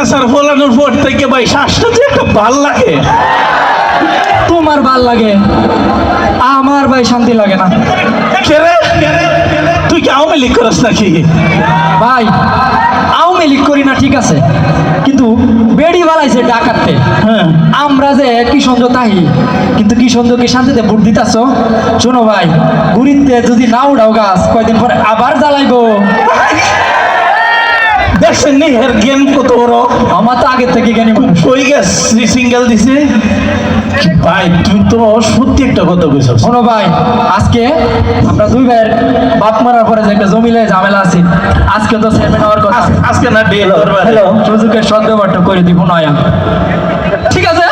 চাষার ফলানোর পর থেকে ভাই শ্বাসটা যে একটা ভালো লাগে। তোমার ভালো লাগে। আমার ভাই শান্তি লাগে না। কে তুই কি আওয়ামী লীগ করিস নাকি? ভাই আওয়ামী লীগ করি না ঠিক আছে। কিন্তু বেড়ি বালাইছে ডাকাতে হ্যাঁ। আমরা যে কিষণজ তাহি কিন্তু কিষণজকে শান্তিতে ভোট দিতাছ? শোনো ভাই গুড়িতে যদি না উড়াও গাছ কয়দিন পরে আবার জ্বালাইবো। দেখছেন নি এর জ্ঞান কত বড়? আমার তো আগের থেকে জ্ঞানী মানুষ। কই গেছ? সিঙ্গেল দিছে? ভাই তুই তো সত্যি একটা কথা কইছস। শোনো ভাই আজকে আমরা দুই ভাইয়ের বাপ মারার পরে যে একটা জমিলে ঝামেলা আছে আজকে তো চেয়ারম্যান হওয়ার কথা। আজকে না ডেল হ্যালো সুযোগের সদ্ব্যবহারটা করে দিব নয়া। ঠিক আছে?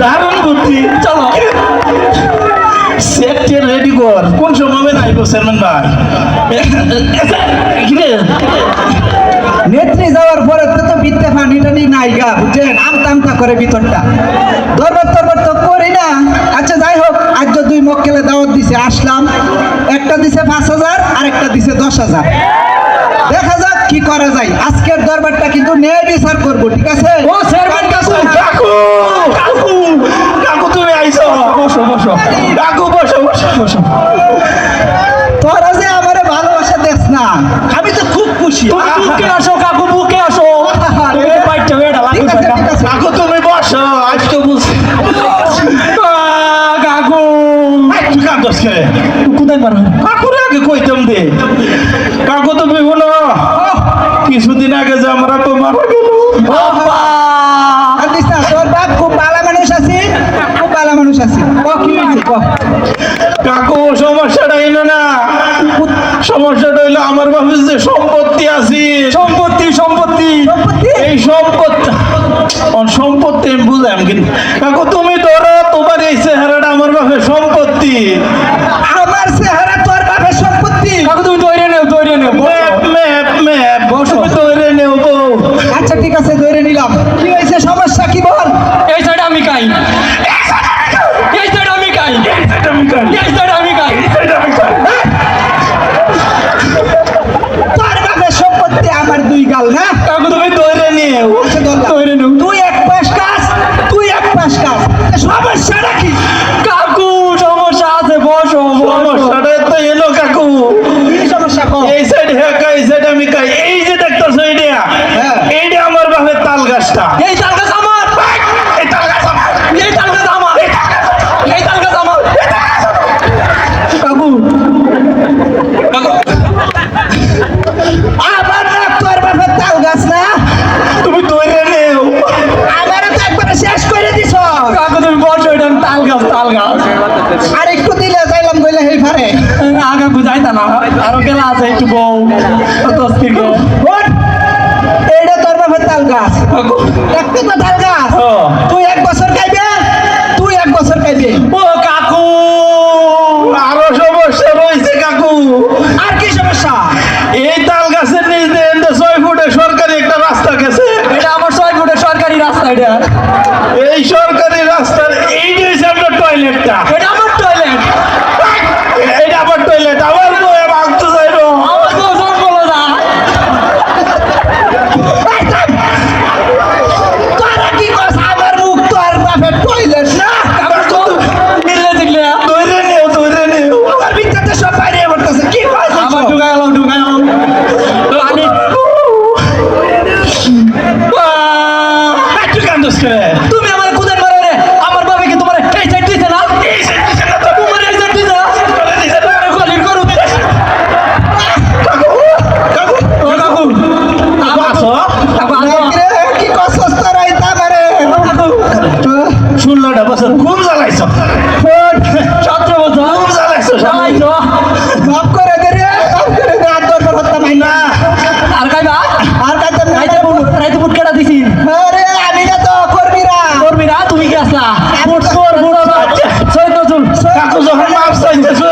দারুণ বুদ্ধি। চলো। নাইবো চেয়ারম্যান ভাই। নেত্রী যাওয়ার পরে তো তো বিদ্যা পানিটা নিয়ে নাইগা বুঝছেন? আমতা আমতা করে ভিতরটা দরবার তরবার তো করি না। আচ্ছা যাই হোক আজ তো দুই মক্কেলে দাওয়াত দিছে আসলাম। একটা দিছে পাঁচ হাজার আর একটা দিছে দশ হাজার। দেখা যাক কি করা যায়। আজকের দরবারটা কিন্তু ন্যায় বিচার করব ঠিক আছে? ও চেয়ারম্যান কাকু! কাকু! কাকু! কাকু তুমি আইছো বসো বসো। কাকু বসো বসো বসো তোরা যে আমারে ভালোবাসা দেস না আমি তো খুব খুশি তুমি বুকে আসো কাকু বুকে আসো। বেড়া কাকু তুমি বসো আজকে বুঝছি। কাকু। তুই কাঁদস কে কোথায় কাকুর আগে কইতাম দে। কাকু তুমি বলো কিছুদিন আগে যে আমরা তো মারা গেল বাবা তোর বাপ খুব ভালো মানুষ আছে। খুব ভালো মানুষ আছে। ক ক? কাকু সমস্যাটা হইল না। সমস্যাটা হইল আমার বাপের যে সম্পত্তি আছে সম্পত্তি সম্পত্তি। সম্পত্তি? এই সম্পত্তি সম্পত্তি বুঝলাম কিন্তু তুমি ধরো সমস্যাটা তো এলো কাকু। কি সমস্যা কর এই সাইড হ্যাঁ কাই এই সাইড আমি কাই। এই যে দেখতেছো এইটা হ্যাঁ। এইটা আমার তাল গাছটা। এই তাল গাছ আমার। এই তাল গাছ আমার। এই তাল গাছ আমার। এই তাল গাছ আমার। কাকু। আবার না তোর বাপের তাল গাছ না? তুমি ধরে নেও। আমার তো একবারে শেষ করে দিছ। কাকু তুমি এটা আমি তাল গাছ তাল গাছ। আর একটু দিলে কইলে হেই পারে কাকু যাইতা না আরও গেলা আছে একটু বউ। ওঠ। এইটা তোর বাপের তাল গাছ একটু তো তাল গাছ তুই এক বছর খাইবে তুই এক বছর খাইবে। ও কাকু! আরও সমস্যা রয়েছে কাকু। আর কি সমস্যা? এই তাল গাছের নিচ দিয়ে ছয় ফুটে সরকারি একটা রাস্তা গেছে। এটা আমার ছয় ফুটে সরকারি রাস্তা এটা। এই সরকারি রাস্তার এই যে আপনার টয়লেটটা ফুটকর বুড়া বাচ্চা ছয় তো চুল কাকু যখন মাপ চাইছে